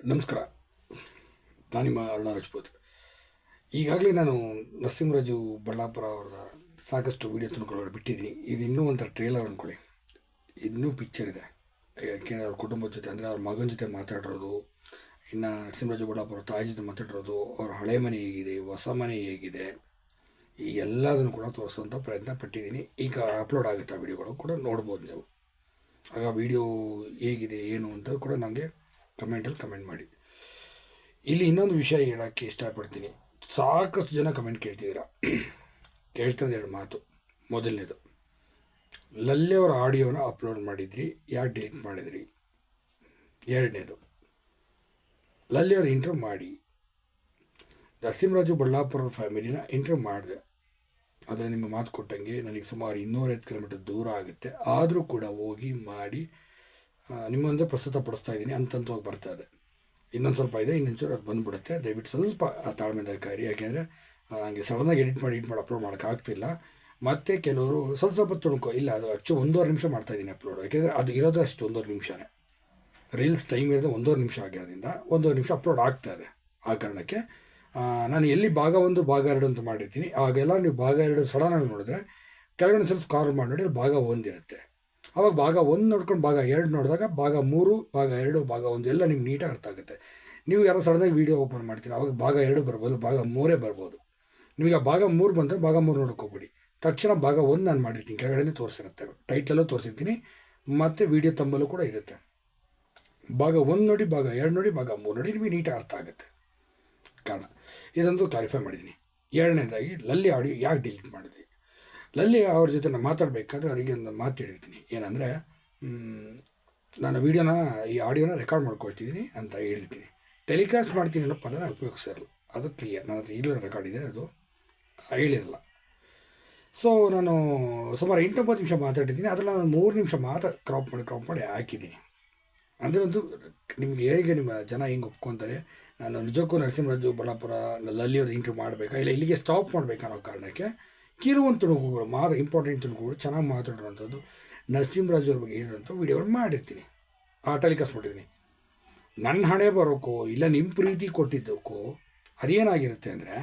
ನಮಸ್ಕಾರ. ನಾನು ನಿಮ್ಮ ಅರುಣ ರಜಪೂತ್. ಈಗಾಗಲೇ ನಾನು ನರಸಿಂಹರಾಜು ಬಳ್ಳಾಪುರ ಅವರ ಸಾಕಷ್ಟು ವೀಡಿಯೋ ತುಂಬಿಕೊಳ್ಳೋರು ಬಿಟ್ಟಿದ್ದೀನಿ. ಇದು ಇನ್ನೂ ಒಂಥರ ಟ್ರೇಲರ್ ಅಂದ್ಕೊಳ್ಳಿ ಇನ್ನೂ ಪಿಕ್ಚರ್ ಇದೆ. ಯಾಕೆಂದರೆ ಅವ್ರ ಕುಟುಂಬದ ಜೊತೆ ಅಂದರೆ ಅವ್ರ ಮಗನ ಜೊತೆ ಮಾತಾಡಿರೋದು, ಇನ್ನು ನರಸಿಂಹರಾಜು ಬಳ್ಳಾಪುರ ತಾಯಿ ಜೊತೆ ಮಾತಾಡಿರೋದು, ಅವ್ರ ಹಳೆ ಮನೆ ಹೇಗಿದೆ, ಹೊಸ ಮನೆ ಹೇಗಿದೆ, ಈ ಎಲ್ಲದನ್ನು ಕೂಡ ತೋರಿಸುವಂಥ ಪ್ರಯತ್ನ ಪಟ್ಟಿದ್ದೀನಿ. ಈಗ ಅಪ್ಲೋಡ್ ಆಗುತ್ತೆ ಆ ವಿಡಿಯೋಗಳು ಕೂಡ ನೋಡ್ಬೋದು ನೀವು. ಆಗ ವಿಡಿಯೋ ಹೇಗಿದೆ, ಏನು ಅಂತ ಕೂಡ ನನಗೆ ಕಮೆಂಟಲ್ಲಿ ಕಮೆಂಟ್ ಮಾಡಿ. ಇಲ್ಲಿ ಇನ್ನೊಂದು ವಿಷಯ ಹೇಳೋಕ್ಕೆ ಇಷ್ಟಪಡ್ತೀನಿ. ಸಾಕಷ್ಟು ಜನ ಕಮೆಂಟ್ ಕೇಳ್ತಿದ್ದೀರಾ? ಕೇಳ್ತಿರೋದು ಎರಡು ಮಾತು. ಮೊದಲನೇದು, ಲಲ್ಲೆ ಅವರ ಆಡಿಯೋನ ಅಪ್ಲೋಡ್ ಮಾಡಿದ್ರಿ ಯಾಕೆ ಡಿಲೀಟ್ ಮಾಡಿದ್ರಿ? ಎರಡನೇದು, ಲಲ್ಲೆ ಅವ್ರ ಮಾಡಿ. ನರಸಿಂಹರಾಜು ಬಳ್ಳಾಪುರ ಫ್ಯಾಮಿಲಿನ ಇಂಟ್ರ್ಯೂ ಮಾಡಿದೆ. ಆದರೆ ನಿಮ್ಮ ಮಾತು ಕೊಟ್ಟಂಗೆ ನನಗೆ ಸುಮಾರು ಇನ್ನೂರೈವತ್ತು ಕಿಲೋಮೀಟರ್ ದೂರ ಆಗುತ್ತೆ. ಆದರೂ ಕೂಡ ಹೋಗಿ ಮಾಡಿ ನಿಮ್ಮ ಮುಂದೆ ಪ್ರಸ್ತುತಪಡಿಸ್ತಾ ಇದ್ದೀನಿ. ಅಂತಂತ ಬರ್ತಾ ಇದೆ. ಇನ್ನೊಂದು ಸ್ವಲ್ಪ ಇದೆ ಇನ್ನೊಂಚೂರು ಅದು ಬಂದುಬಿಡುತ್ತೆ. ದಯವಿಟ್ಟು ಸ್ವಲ್ಪ ಆ ತಾಳ್ಮೆದ ಕಾರಿ ಯಾಕೆಂದರೆ ನನಗೆ ಸಡನ್ನಾಗಿ ಎಡಿಟ್ ಮಾಡಿ ಎಡಿಟ್ ಮಾಡಿ ಅಪ್ಲೋಡ್ ಮಾಡೋಕ್ಕಾಗ್ತಿಲ್ಲ ಮತ್ತು ಕೆಲವರು ಸ್ವಲ್ಪ ಸ್ವಲ್ಪ ತುಣುಕು, ಇಲ್ಲ, ಅದು ಅಚ್ಚು ಒಂದೂವರೆ ನಿಮಿಷ ಮಾಡ್ತಾಯಿದ್ದೀನಿ ಅಪ್ಲೋಡ್ ಯಾಕೆಂದರೆ, ಅದು ಇರೋದು ಅಷ್ಟು, ಒಂದೂವರೆ ನಿಮಿಷನೇ. ರೀಲ್ಸ್ ಟೈಮ್ ಇರೋದು ಒಂದೂವರೆ ನಿಮಿಷ ಆಗಿರೋದ್ರಿಂದ ಒಂದೂವರೆ ನಿಮಿಷ ಅಪ್ಲೋಡ್ ಆಗ್ತಾ ಇದೆ. ಆ ಕಾರಣಕ್ಕೆ ನಾನು ಎಲ್ಲಿ ಭಾಗ ಒಂದು, ಭಾಗ ಎರಡು ಅಂತ ಮಾಡಿರ್ತೀನಿ. ಆಗೆಲ್ಲ ನೀವು ಭಾಗ ಎರಡು ಸಡನ್ನಾಗಿ ನೋಡಿದ್ರೆ ಕೆಲವೊಂದು ಸ್ವಲ್ಪ ಸ್ಕಾಲ್ ಮಾಡಿ ನೋಡಿ ಭಾಗ ಒಂದಿರುತ್ತೆ. ಅವಾಗ ಭಾಗ ಒಂದು ನೋಡ್ಕೊಂಡು ಭಾಗ ಎರಡು ನೋಡಿದಾಗ ಭಾಗ ಮೂರು, ಭಾಗ ಎರಡು, ಭಾಗ ಒಂದು ಎಲ್ಲ ನಿಮ್ಗೆ ನೀಟಾಗಿ ಅರ್ಥ ಆಗುತ್ತೆ. ನೀವು ಯಾರೋ ಸಡನ್ನಾಗಿ ವೀಡಿಯೋ ಓಪನ್ ಮಾಡ್ತೀರಾ, ಅವಾಗ ಭಾಗ ಎರಡು ಬರ್ಬೋದು, ಭಾಗ ಮೂರೇ ಬರ್ಬೋದು. ನಿಮಗೆ ಭಾಗ ಮೂರು ಬಂದರೆ ಭಾಗ ಮೂರು ನೋಡ್ಕೋಬಿಡಿ ತಕ್ಷಣ ಭಾಗ ಒಂದು ನಾನು ಮಾಡಿರ್ತೀನಿ ಕೆಳಗಡೆ ತೋರಿಸಿರುತ್ತೆ. ಟೈಟ್ಲಲ್ಲೂ ತೋರಿಸಿರ್ತೀನಿ, ಮತ್ತು ವೀಡಿಯೋ ತಂಬಲ್ಲೂ ಕೂಡ ಇರುತ್ತೆ. ಭಾಗ ಒಂದು ನೋಡಿ, ಭಾಗ ಎರಡು ನೋಡಿ, ಭಾಗ ಮೂರು ನೋಡಿ ನಿಮಗೆ ನೀಟಾಗಿ ಅರ್ಥ ಆಗುತ್ತೆ. ಕಾರಣ, ಇದೊಂದು ಕ್ಲಾರಿಫೈ ಮಾಡಿದ್ದೀನಿ. ಎರಡನೇದಾಗಿ, ಲಲ್ಲಿ ಆಡಿಯೋ ಯಾಕೆ ಡಿಲೀಟ್ ಮಾಡಿದ್ರಿ? ಲಲ್ಲಿ ಅವ್ರ ಜೊತೆ ನಾನು ಮಾತಾಡಬೇಕಾದ್ರೆ ಅವರಿಗೆ ಒಂದು ಮಾತು ಹೇಳಿರ್ತೀನಿ. ಏನಂದರೆ ನಾನು ವೀಡಿಯೋನ, ಈ ಆಡಿಯೋನ ರೆಕಾರ್ಡ್ ಮಾಡ್ಕೊಳ್ತಿದ್ದೀನಿ ಅಂತ ಹೇಳಿರ್ತೀನಿ. ಟೆಲಿಕಾಸ್ಟ್ ಮಾಡ್ತೀನಿ ಅನ್ನೋ ಪದನ ಉಪಯೋಗಿಸಿರಲ್ಲ ಅದು ಕ್ಲಿಯರ್ ನನ್ನ ಹತ್ರ ಈಗಲೂ ರೆಕಾರ್ಡ್ ಇದೆ, ಅದು ಹೇಳಿರಲ್ಲ. ಸೊ ನಾನು ಸುಮಾರು ಎಂಟೊಂಬತ್ತು ನಿಮಿಷ ಮಾತಾಡಿದ್ದೀನಿ. ಅದರಲ್ಲಿ ನಾನು ಮೂರು ನಿಮಿಷ ಮಾತ್ರ ಕ್ರಾಪ್ ಮಾಡಿ ಕ್ರಾಪ್ ಮಾಡಿ ಹಾಕಿದ್ದೀನಿ. ಅಂದರೆ ಒಂದು, ನಿಮಗೆ ಹೇಗೆ ನಿಮ್ಮ ಜನ ಹೆಂಗೆ ಒಪ್ಕೊತಾರೆ? ನಾನು ನಿಜಕ್ಕೂ ನರಸಿಂಹರಾಜು, ಬಳ್ಳಾಪುರ ಲಲ್ಲಿಯವ್ರು ಇಂಟ್ರ್ಯೂ ಮಾಡಬೇಕಾ? ಇಲ್ಲ ಇಲ್ಲಿಗೆ ಸ್ಟಾಪ್ ಮಾಡಬೇಕಾ ಅನ್ನೋ ಕಾರಣಕ್ಕೆ ಕೆಲವೊಂದು ತುಣುಕುಗಳು ಮಾತ್ರ ಇಂಪಾರ್ಟೆಂಟ್ ತುಣುಕುಗಳು ಚೆನ್ನಾಗಿ ಮಾತಾಡಿರೋಂಥದ್ದು ನರಸಿಂಹರಾಜು ಅವ್ರ ಬಗ್ಗೆ ಹೇಳಿರೋಂಥ ವೀಡಿಯೋಗಳು ಮಾಡಿರ್ತೀನಿ. ಆ ಟೆಲಿಕಾಸ್ಟ್ ಮಾಡಿದ್ದೀನಿ ನನ್ನ ಹಣೆ ಬರೋಕ್ಕೋ ಇಲ್ಲ ನಿಮ್ಮ ಪ್ರೀತಿ ಕೊಟ್ಟಿದ್ದಕ್ಕೋ, ಅದೇನಾಗಿರುತ್ತೆ ಅಂದರೆ,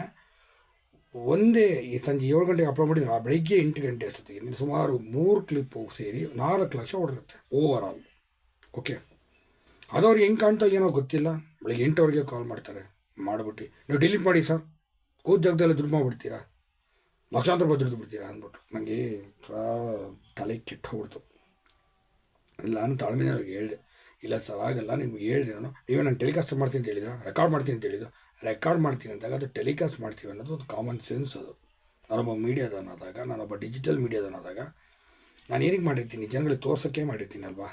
ಒಂದೇ ಈ ಸಂಜೆ ಏಳು ಗಂಟೆಗೆ ಅಪ್ಲೋಡ್ ಮಾಡಿದ್ರೆ, ಆ ಬೆಳಿಗ್ಗೆ ಎಂಟು ಗಂಟೆ ಅಷ್ಟೊತ್ತಿಗೆ ನೀನು ಸುಮಾರು ಮೂರು ಕ್ಲಿಪ್ ಸೇರಿ ನಾಲ್ಕು ಲಕ್ಷ ಹೊಡೆದಿರುತ್ತೆ ಓವರ್ ಆಲ್ ಓಕೆ ಅದು ಅವ್ರಿಗೆ ಹೆಂಗೆ ಕಾಣ್ತಾ ಏನೋ ಗೊತ್ತಿಲ್ಲ. ಬೆಳಗ್ಗೆ ಎಂಟುವರೆಗೆ ಕಾಲ್ ಮಾಡ್ತಾರೆ. ಮಾಡಿಬಿಟ್ಟು, ನೀವು ಡಿಲೀಟ್ ಮಾಡಿ ಸರ್. ಕೂದ ಜಾಗದಲ್ಲಿ ದುಡ್ಡು ಮಾಡಿಬಿಡ್ತೀರಾ? ಲಕ್ಷಾಂತರ ದುಡ್ದು ಬಿಡ್ತೀರಾ ಅಂದ್ಬಿಟ್ಟು. ನನಗೆ ತಲೆ ಕೆಟ್ಟು ಹೋಗ್ಬಿಡ್ತು. ಇಲ್ಲ, ನಾನು ತಾಳ್ಮೆನೇ ಅವ್ರಿಗೆ ಹೇಳಿದೆ. ಇಲ್ಲ ಸರ್ ಆಗಲ್ಲ ನಿಮ್ಗೆ ಹೇಳಿದೆ ನಾನು. ನೀವೇ ನಾನು ಟೆಲಿಕಾಸ್ಟ್ ಮಾಡ್ತೀನಿ ಅಂತ ಹೇಳಿದ್ರೆ? ರೆಕಾರ್ಡ್ ಮಾಡ್ತೀನಿ ಅಂತ ಹೇಳಿದ್ದು ರೆಕಾರ್ಡ್ ಮಾಡ್ತೀನಿ ಅಂದಾಗ ಅದು ಟೆಲಿಕಾಸ್ಟ್ ಮಾಡ್ತೀವಿ ಅನ್ನೋದು ಒಂದು ಕಾಮನ್ ಸೆನ್ಸ್ ಅದು. ನಾನೊಬ್ಬ ಮೀಡಿಯಾದವನಾದಾಗ ನಾನೊಬ್ಬ ಡಿಜಿಟಲ್ ಮೀಡಿಯಾದವನಾದಾಗ, ನಾನು ಏನಕ್ಕೆ ಮಾಡಿರ್ತೀನಿ? ಜನಗಳಿಗೆ ತೋರ್ಸೋಕ್ಕೆ ಮಾಡಿರ್ತೀನಿ ಅಲ್ವಾ?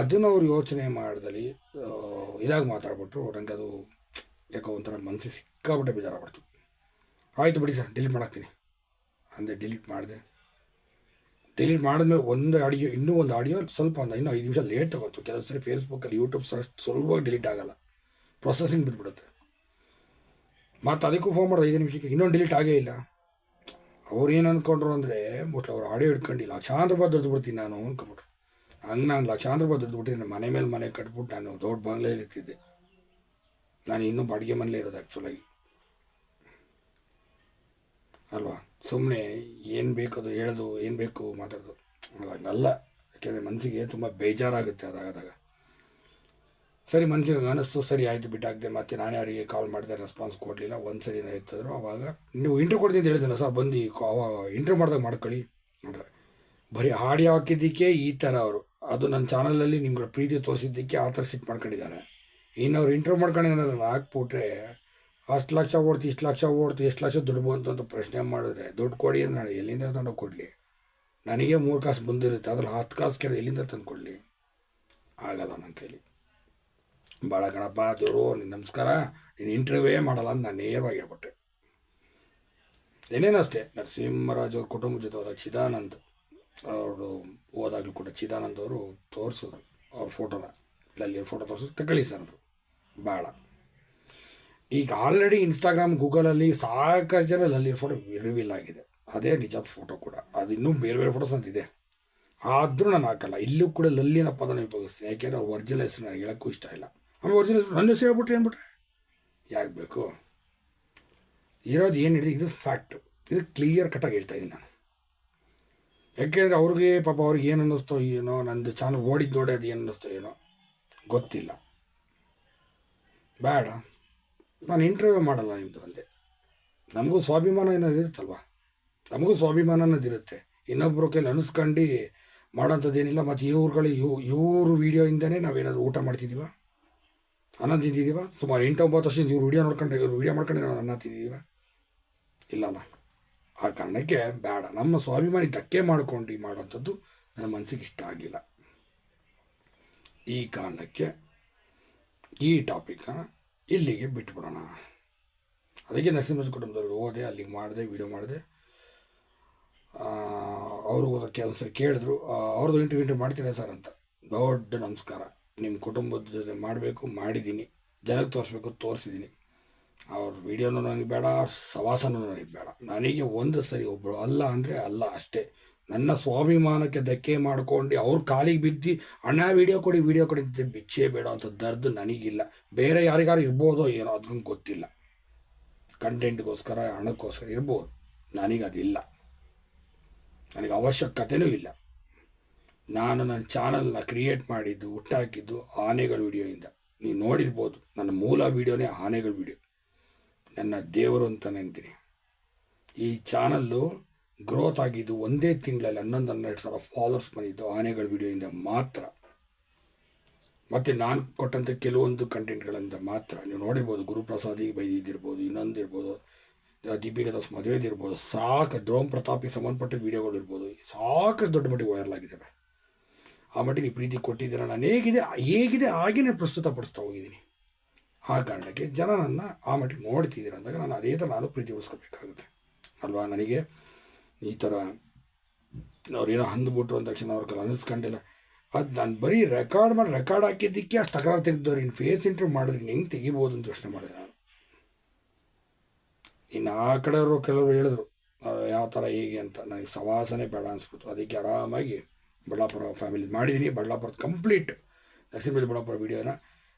ಅದನ್ನು ಅವ್ರು ಯೋಚನೆ ಮಾಡ್ದಲ್ಲಿ ಇದಾಗಿ ಮಾತಾಡ್ಬಿಟ್ರು ನನಗೆ ಅದು ಯಾಕೋ ಒಂಥರ ಮನಸ್ಸಿಗೆ ಸಿಕ್ಕಾಬಿಟ್ಟೆ ಬೇಜಾರಾಗ್ಬಿಡ್ತು. ಆಯಿತು ಬಿಡಿ ಸರ್ ಡಿಲೀಟ್ ಮಾಡಾಕ್ತೀನಿ. ಅಂದೆ ಡಿಲೀಟ್ ಮಾಡಿದೆ. ಡಿಲೀಟ್ ಮಾಡಿದ್ಮೇಲೆ ಒಂದು ಆಡಿಯೋ ಇನ್ನೂ ಒಂದು ಆಡಿಯೋ ಸ್ವಲ್ಪ ಒಂದು ಇನ್ನೂ ಐದು ನಿಮಿಷ ಲೇಟ್ ತಗೋತು. ಕೆಲವು ಸರಿ ಫೇಸ್ಬುಕ್ಕಲ್ಲಿ ಯೂಟ್ಯೂಬ್ ಸರ್ ಸುಲಭವಾಗಿ ಡಿಲೀಟ್ ಆಗಲ್ಲ. ಪ್ರೊಸೆಸಿಂಗ್ ಬಿದ್ದುಬಿಡುತ್ತೆ ಮತ್ತು ಅದಕ್ಕೂ ಫೋನ್ ಮಾಡೋದು ಐದು ನಿಮಿಷಕ್ಕೆ, ಇನ್ನೊಂದು ಡಿಲೀಟ್ ಆಗೇ ಇಲ್ಲ. ಅವ್ರು ಏನು ಅಂದ್ಕೊಂಡ್ರು ಅಂದರೆ ಮೋಸ್ಟ್ ಅವ್ರು ಆಡಿಯೋ ಇಟ್ಕೊಂಡಿಲ್ಲ ಲಕ್ಷಾಂತರ ರೂಪಾಯಿ ದುಡ್ದು ಬಿಡ್ತೀನಿ ನಾನು ಅಂದ್ಕೊಂಬಿಟ್ರು ಹಂಗೆ ನಾನು ಲಕ್ಷಾಂತರ ರೂಪಾಯಿ ದುಡ್ದು ಬಿಟ್ಟು ಮನೆ ಮೇಲೆ ಮನೆ ಕಟ್ಬಿಟ್ಟು ನಾನು ದೊಡ್ಡ ಬಂಗ್ಲೆಯಲ್ಲಿ ಇರ್ತಿದ್ದೆ. ನಾನು ಇನ್ನೂ ಬಾಡಿಗೆ ಮನೇಲೇ ಇರೋದು ಆ್ಯಕ್ಚುಲಾಗಿ ಅಲ್ವಾ? ಸುಮ್ಮನೆ ಏನು ಬೇಕು ಅದು ಹೇಳೋದು, ಏನು ಬೇಕು ಮಾತಾಡೋದು. ಹಂಗಲ್ಲ. ಯಾಕೆಂದರೆ ಮನಸ್ಸಿಗೆ ತುಂಬ ಬೇಜಾರಾಗುತ್ತೆ ಅದಾಗದಾಗ. ಸರಿ ಮನಸ್ಸಿಗೆ ಅನ್ನಿಸ್ತು ಸರಿ ಆಯಿತು, ಬಿಟ್ಟಾಗಿದೆ, ಮತ್ತೆ ನಾನೇ ಅವರಿಗೆ ಕಾಲ್ ಮಾಡಿದೆ ರೆಸ್ಪಾನ್ಸ್ ಕೊಡಲಿಲ್ಲ ಒಂದು ಸರಿ ಎತ್ತಿದ್ರು ಆವಾಗ ನೀವು ಇಂಟ್ರ್ಯೂ ಕೊಡ್ತೀನಿ ಅಂತ ಹೇಳಿದ್ನಲ್ಲ ಸರ್, ಬಂದು ಕೊ- ಮಾಡಿದಾಗ ಮಾಡ್ಕೊಳ್ಳಿ ಅಂದರೆ. ಬರೀ ಆಡಿಯೋ ಹಾಕಿದ್ದಕ್ಕೆ ಈ ಥರ ಅವರು. ಅದು ನನ್ನ ಚಾನಲಲ್ಲಿ ನಿಮ್ಗಳ ಪ್ರೀತಿ ತೋರಿಸಿದ್ದಕ್ಕೆ ಆ ಥರ ಸಿಟ್ ಮಾಡ್ಕೊಂಡಿದ್ದಾರೆ. ಇನ್ನು ಅವ್ರು ಇಂಟ್ರ್ಯೂ ಮಾಡ್ಕೊಂಡಿದ್ದಾರೆ ಹಾಕ್ಬಿಟ್ರೆ ಅಷ್ಟು ಲಕ್ಷ ಓಡ್ತು, ಇಷ್ಟು ಲಕ್ಷ ಓಡ್ತು ಎಷ್ಟು ಲಕ್ಷ ದುಡ್ಡು ಬಂತು ಅಂತ ಪ್ರಶ್ನೆ ಮಾಡಿದ್ರೆ, ದುಡ್ಡು ಕೊಡಿ ಅಂದ್ರೆ ನಾನು ಎಲ್ಲಿಂದ ತಂದು ಕೊಡಲಿ? ನನಗೆ ಮೂರು ಕಾಸು ಬಂದಿರುತ್ತೆ ಅದ್ರಲ್ಲಿ ಹತ್ತು ಕಾಸು ಕೇಳಿದ್ರೆ ಎಲ್ಲಿಂದ ತಂದು ಕೊಡಲಿ? ಆಗಲ್ಲ ನನ್ನ ಕೈಲಿ. ಭಾಳ ಗಣಪ ದೇವರು ನಿನ್ನ ನಮಸ್ಕಾರ, ನೀನು ಇಂಟರ್ವ್ಯೂವೇ ಮಾಡಲ್ಲ ಅಂತ ನಾನು ನೇರವಾಗಿ ಹೇಳ್ಬಿಟ್ಟೆ. ಏನೇನು ಅಷ್ಟೇ, ನರಸಿಂಹರಾಜ್ ಅವ್ರ ಕುಟುಂಬದ ಜೊತೆ ಹೋದಾಗ ಚಿದಾನಂದ್ ಅವರು ಹೋದಾಗಲೂ ಕೂಡ ಚಿದಾನಂದ್ ಅವರು ತೋರಿಸಿದ್ರು, ಅವ್ರ ಫೋಟೋನ ಅಲ್ಲಿ ಫೋಟೋ ತೋರಿಸಿದ್ರು, ತಗೊಳ್ಳಿ ಸರ್ ಅಂದರು. ಭಾಳ ಈಗ ಆಲ್ರೆಡಿ ಇನ್ಸ್ಟಾಗ್ರಾಮ್ ಗೂಗಲಲ್ಲಿ ಸಾಕಷ್ಟು ಜನ ಲಲ್ಲಿ ಫೋಟೋ ರಿವೀಲ್ ಆಗಿದೆ. ಅದೇ ನಿಜದ ಫೋಟೋ ಕೂಡ. ಅದು ಇನ್ನೂ ಬೇರೆ ಬೇರೆ ಫೋಟೋಸ್ ಅಂತ ಇದೆ ಆದರೂ ನಾನು ಹಾಕಲ್ಲ. ಇಲ್ಲೂ ಕೂಡ ಲಲ್ಲಿನ ಪದನ ಉಪಯೋಗಿಸ್ತೀನಿ ಯಾಕೆಂದರೆ ಒರಿಜಿನಲ್ ಹೆಸರು ನನಗೆ ಹೇಳೋಕ್ಕೂ ಇಷ್ಟ ಇಲ್ಲ. ಆಮೇಲೆ ಒರಿಜಿನಲ್ ನನ್ನ ಹೆಸರು ಹೇಳ್ಬಿಟ್ರೆ ಏನ್ಬಿಟ್ರೆ ಯಾಕೆ ಬೇಕು? ಇರೋದು ಏನು ಹಿಡಿದು ಇದು ಫ್ಯಾಕ್ಟು ಇದು ಕ್ಲಿಯರ್ ಕಟ್ಟಾಗಿ ಹೇಳ್ತಾ ಇದ್ದೀನಿ ನಾನು. ಯಾಕೆಂದರೆ ಅವ್ರಿಗೆ ಪಾಪ ಅವ್ರಿಗೆ ಏನು ಅನ್ನಿಸ್ತೋ ಏನೋ, ನಂದು ಚಾನಲ್ ಓಡಿದ್ದು ನೋಡಿ ಅದು ಏನು ಅನ್ನಿಸ್ತೋ ಏನೋ ಗೊತ್ತಿಲ್ಲ. ಬೇಡ. ನಾನು ಇಂಟರ್ವ್ಯೂ ಮಾಡಲ್ಲ ನಿಮ್ಮದು ಅಂದೆ ನಮಗೂ ಸ್ವಾಭಿಮಾನ ಏನಾದ್ರು ಇರುತ್ತಲ್ವ? ನಮಗೂ ಸ್ವಾಭಿಮಾನ ಅನ್ನೋದಿರುತ್ತೆ ಇನ್ನೊಬ್ಬರ ಕೈಲಿ ಅನಿಸ್ಕೊಂಡು ಮಾಡೋಂಥದ್ದೇನಿಲ್ಲ, ಮತ್ತು ಇವ್ರುಗಳು ಇವ್ ಇವರು ವೀಡಿಯೋಯಿಂದನೇ ನಾವೇನಾದ್ರು ಊಟ ಮಾಡ್ತಿದ್ದೀವ? ಅನ್ನ ತಿಂತಿದ್ದೀವ? ಸುಮಾರು ಎಂಟು, ಒಂಬತ್ತು ವರ್ಷದಿಂದ ಇವ್ರು ವೀಡಿಯೋ ನೋಡ್ಕೊಂಡು, ಇವ್ರು ವೀಡಿಯೋ ಮಾಡ್ಕೊಂಡು ನಾವು ಅನ್ನ ತಿಂದಿದ್ದೀವ ಇಲ್ಲಲ್ಲ. ಆ ಕಾರಣಕ್ಕೆ ಬೇಡ. ನಮ್ಮ ಸ್ವಾಭಿಮಾನಿ ಧಕ್ಕೆ ಮಾಡ್ಕೊಂಡು ಮಾಡೋಂಥದ್ದು ನನ್ನ ಮನಸ್ಸಿಗೆ ಇಷ್ಟ ಆಗಲಿಲ್ಲ ಈ ಕಾರಣಕ್ಕೆ ಈ ಟಾಪಿಕನ್ನ ಇಲ್ಲಿಗೆ ಬಿಟ್ಬಿಡೋಣ. ಅದಕ್ಕೆ ನರಸಿಂಹಸ್ ಕುಟುಂಬದವ್ರಿಗೆ ಹೋದೆ, ಅಲ್ಲಿಗೆ ಮಾಡಿದೆ ವಿಡಿಯೋ ಮಾಡಿದೆ. ಅವರು ಕೆಲಸ ಕೇಳಿದ್ರು ಅವ್ರದ್ದು ಇಂಟರ್ವ್ಯೂ ಇಂಟರ್ವ್ಯೂ ಮಾಡ್ತೀರಾ ಸರ್ ಅಂತ. ದೊಡ್ಡ ನಮಸ್ಕಾರ. ನಿಮ್ಮ ಕುಟುಂಬದ ಜೊತೆ ಮಾಡಬೇಕು, ಮಾಡಿದ್ದೀನಿ. ಜನಕ್ಕೆ ತೋರಿಸ್ಬೇಕು, ತೋರಿಸಿದ್ದೀನಿ. ಅವ್ರ ವೀಡಿಯೋನೂ ನನಗೆ ಬೇಡ ಸವಾಸನೂ ನನಗೆ ಬೇಡ. ನನಗೆ ಒಂದು ಸರಿ ಒಬ್ಬರು ಅಲ್ಲ ಅಂದರೆ ಅಲ್ಲ ಅಷ್ಟೇ. ನನ್ನ ಸ್ವಾಭಿಮಾನಕ್ಕೆ ಧಕ್ಕೆ ಮಾಡ್ಕೊಂಡು ಅವ್ರ ಕಾಲಿಗೆ ಬಿದ್ದು, ಅಣ್ಣ ವಿಡಿಯೋ ಕೊಡಿ ವಿಡಿಯೋ ಕೊಡಿ ಅಂತ ಬಿಚ್ಚೇ ಬೇಡ ಅಂತ ದರ್ದು ನನಗಿಲ್ಲ. ಬೇರೆ ಯಾರಿಗಾರು ಇರ್ಬೋದೋ ಏನೋ ಅದಕ್ಕೂ ಗೊತ್ತಿಲ್ಲ. ಕಂಟೆಂಟ್ಗೋಸ್ಕರ, ಹಣಕ್ಕೋಸ್ಕರ ಇರ್ಬೋದು. ನನಗದಿಲ್ಲ ನನಗೆ ಅವಶ್ಯಕತೆಯೂ ಇಲ್ಲ. ನಾನು ನನ್ನ ಚಾನಲ್ನ ಕ್ರಿಯೇಟ್ ಮಾಡಿದ್ದು, ಹುಟ್ಟಾಕಿದ್ದು ಆನೆಗಳ ವಿಡಿಯೋಯಿಂದ. ನೀವು ನೋಡಿರ್ಬೋದು, ನನ್ನ ಮೂಲ ವಿಡಿಯೋನೇ ಆನೆಗಳ ವಿಡಿಯೋ. ನನ್ನ ದೇವರು ಅಂತ ನೆನ್ತೀನಿ. ಈ ಚಾನಲ್ಲು ಗ್ರೋತ್ ಆಗಿದ್ದು ಒಂದೇ ತಿಂಗಳಲ್ಲಿ ಹನ್ನೊಂದು, ಹನ್ನೆರಡು ಸಾವಿರ ಫಾಲೋವರ್ಸ್ ಬಂದಿದ್ದು ಆನೆಗಳ ವಿಡಿಯೋಯಿಂದ ಮಾತ್ರ. ಮತ್ತು ನಾನು ಕೊಟ್ಟಂಥ ಕೆಲವೊಂದು ಕಂಟೆಂಟ್ಗಳಿಂದ ಮಾತ್ರ. ನೀವು ನೋಡಿರ್ಬೋದು ಗುರುಪ್ರಸಾದಿಗೆ ಬೈದಿದ್ದಿರ್ಬೋದು, ಇನ್ನೊಂದು ಇರ್ಬೋದು, ದೀಪಿಕಾ ದಾಸ್ ಮದುವೆದಿರ್ಬೋದು ಸಾಕು ದ್ರೋಮ್ ಪ್ರತಾಪಿಗೆ ಸಂಬಂಧಪಟ್ಟ ವೀಡಿಯೋಗಳು ಇರ್ಬೋದು, ಸಾಕಷ್ಟು ದೊಡ್ಡ ಮಟ್ಟಿಗೆ ವೈರಲ್ ಆಗಿದ್ದಾವೆ. ಆ ಮಟ್ಟಿಗೆ ನೀವು ಪ್ರೀತಿ ಕೊಟ್ಟಿದ್ದೀರ? ನಾನು ಹೇಗಿದೆ ಹೇಗಿದೆ ಹಾಗೇ ಪ್ರಸ್ತುತಪಡಿಸ್ತಾ ಹೋಗಿದ್ದೀನಿ. ಆ ಕಾರಣಕ್ಕೆ ಜನ ನನ್ನ ಆ ಮಟ್ಟಿಗೆ ನೋಡ್ತಿದ್ದೀರ ಅಂದಾಗ ನಾನು ಅದೇ ಥರ ನಾನು ಪ್ರೀತಿ ಉಳಿಸ್ಕೋಬೇಕಾಗುತ್ತೆ ಅಲ್ವಾ? ನನಗೆ ಈ ಥರ ಅವ್ರೇನೋ ಅಂದ್ಬಿಟ್ರು ಅಂದ ತಕ್ಷಣ ಅವ್ರ ಅನಿಸ್ಕೊಂಡಿಲ್ಲ ಅದು ನಾನು ಬರೀ ರೆಕಾರ್ಡ್ ಮಾಡಿ ರೆಕಾರ್ಡ್ ಹಾಕಿದ್ದಕ್ಕೆ ಅಷ್ಟು ತಕರಾರು ತೆಗೆದವ್ರು. ಇನ್ನು ಫೇಸ್ ಇಂಟ್ರೂ ಮಾಡಿದ್ರೆ ಹೆಂಗೆ ತೆಗಿಬೋದು ಅಂತ ಯೋಚನೆ ಮಾಡಿದೆ ನಾನು. ಇನ್ನು ಆ ಕಡೆಯವರು ಕೆಲವರು ಹೇಳಿದ್ರು ಯಾವ ಥರ ಹೇಗೆ ಅಂತ. ನನಗೆ ಸವಾಸನೆ ಬೇಡ ಅನಿಸ್ಬಿಟ್ಟು ಅದಕ್ಕೆ ಆರಾಮಾಗಿ ಬಳ್ಳಾಪುರ ಫ್ಯಾಮಿಲಿ ಮಾಡಿದ್ದೀನಿ ಬಳ್ಳಾಪುರದ ಕಂಪ್ಲೀಟ್ ನರಸಿಂಹ ಬಳ್ಳಾಪುರ ವೀಡಿಯೋನ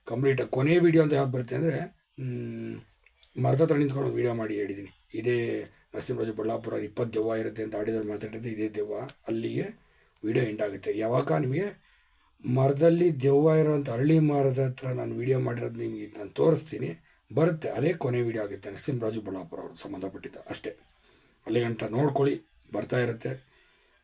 ಕಂಪ್ಲೀಟ್ ಕೊನೆ ವೀಡಿಯೋ ಅಂತ ಯಾವ್ದು ಬರುತ್ತೆ ಅಂದರೆ ಮರದ ಹತ್ರ ನಿಂತ್ಕೊಂಡು ವೀಡಿಯೋ ಮಾಡಿ ಹೇಳಿದ್ದೀನಿ ಇದೇ ನರಸಿಂಹರಾಜ ಬಳ್ಳಾಪುರ ಇಪ್ಪತ್ತು ದೆವ್ವ ಇರುತ್ತೆ ಅಂತ ಆಡಿದಲ್ಲಿ ಮಾತಾಡಿದ್ದು ಇದೇ ದೆವ್ವ. ಅಲ್ಲಿಗೆ ವಿಡಿಯೋ ಎಂಡ್ ಆಗುತ್ತೆ. ಯಾವಾಗ ನಿಮಗೆ ಮರದಲ್ಲಿ ದೆವ್ವ ಇರೋಂಥ ಹಳ್ಳಿ ಮರದ ಹತ್ರ ನಾನು ವೀಡಿಯೋ ಮಾಡಿರೋದು ನಿಮಗೆ ನಾನು ತೋರಿಸ್ತೀನಿ. ಬರುತ್ತೆ. ಅದೇ ಕೊನೆ ವಿಡಿಯೋ ಆಗುತ್ತೆ. ನರಸಿಂಹರಾಜು ಬಳ್ಳಾಪುರ ಅವರು ಸಂಬಂಧಪಟ್ಟಿದ್ದು. ಅಷ್ಟೇ. ಅಲ್ಲಿ ಗಂಟ ನೋಡ್ಕೊಳ್ಳಿ. ಬರ್ತಾ ಇರುತ್ತೆ.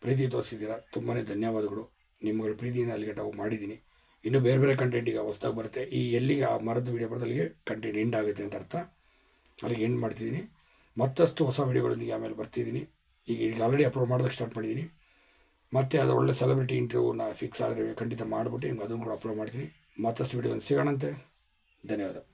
ಪ್ರೀತಿ ತೋರಿಸಿದ್ದೀರಾ? ತುಂಬಾ ಧನ್ಯವಾದಗಳು. ನಿಮ್ಮಗಳ ಪ್ರೀತಿಯಿಂದ ಅಲ್ಲಿ ಗಂಟ ಮಾಡಿದ್ದೀನಿ. ಇನ್ನು ಬೇರೆ ಬೇರೆ ಕಂಟೆಂಟ್ ಈಗ ಹೊಸ್ದಾಗಿ ಬರುತ್ತೆ. ಈ ಎಲ್ಲಿಗೆ ಆ ಮರದ ವಿಡಿಯೋ ಬರೋದಲ್ಲಿಗೆ ಕಂಟೆಂಟ್ ಎಂಡ್ ಆಗುತ್ತೆ ಅಂತ ಅರ್ಥ. ಅಲ್ಲಿಗೆ ಎಂಡ್ ಮಾಡ್ತಿದ್ದೀನಿ. ಮತ್ತಷ್ಟು ಹೊಸ ವಿಡಿಯೋಗಳೊಂದಿಗೆ ಆಮೇಲೆ ಬರ್ತಿದ್ದೀನಿ. ಈಗ ಈಗ ಆಲ್ರೆಡಿ ಅಪ್ಲೋಡ್ ಮಾಡೋದಕ್ಕೆ ಸ್ಟಾರ್ಟ್ ಮಾಡಿದ್ದೀನಿ. ಮತ್ತೆ ಅದು ಒಳ್ಳೆ ಸೆಲೆಬ್ರಿಟಿ ಇಂಟರ್ವ್ಯೂನ ಫಿಕ್ಸ್ ಆದರೆ ಖಂಡಿತ ಮಾಡಿಬಿಟ್ಟು ಹಿಂಗೆ ಅದನ್ನು ಕೂಡ ಅಪ್ಲೋಡ್ ಮಾಡ್ತೀನಿ. ಮತ್ತಷ್ಟು ವಿಡಿಯೋ ಸಿಗೋಣಂತೆ. ಧನ್ಯವಾದ.